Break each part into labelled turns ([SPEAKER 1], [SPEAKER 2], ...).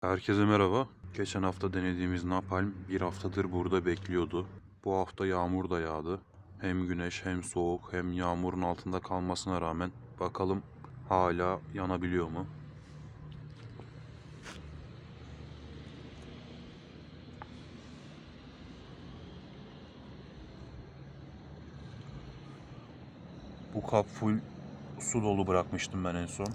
[SPEAKER 1] Herkese merhaba. Geçen hafta denediğimiz napalm bir haftadır burada bekliyordu. Bu hafta yağmur da yağdı. Hem güneş hem soğuk hem yağmurun altında kalmasına rağmen bakalım hala yanabiliyor mu? Bu kap full su dolu bırakmıştım ben en son.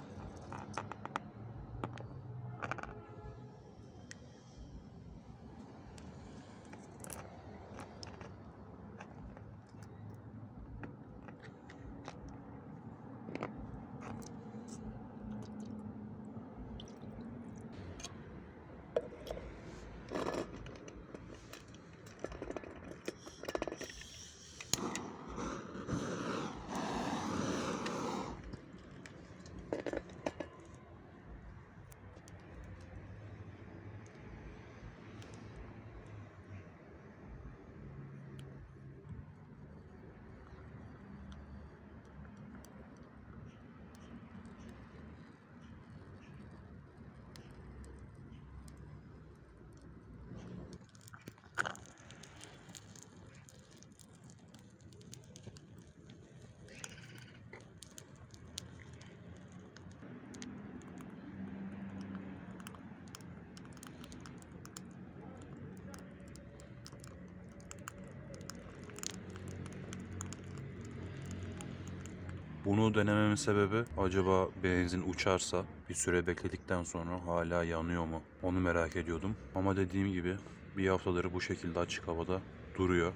[SPEAKER 1] Bunu denememin sebebi acaba benzin uçarsa bir süre bekledikten sonra hala yanıyor mu? Onu merak ediyordum. Ama dediğim gibi bir haftadır bu şekilde açık havada duruyor.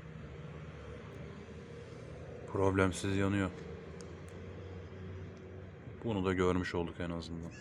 [SPEAKER 1] Problemsiz yanıyor. Bunu da görmüş olduk en azından.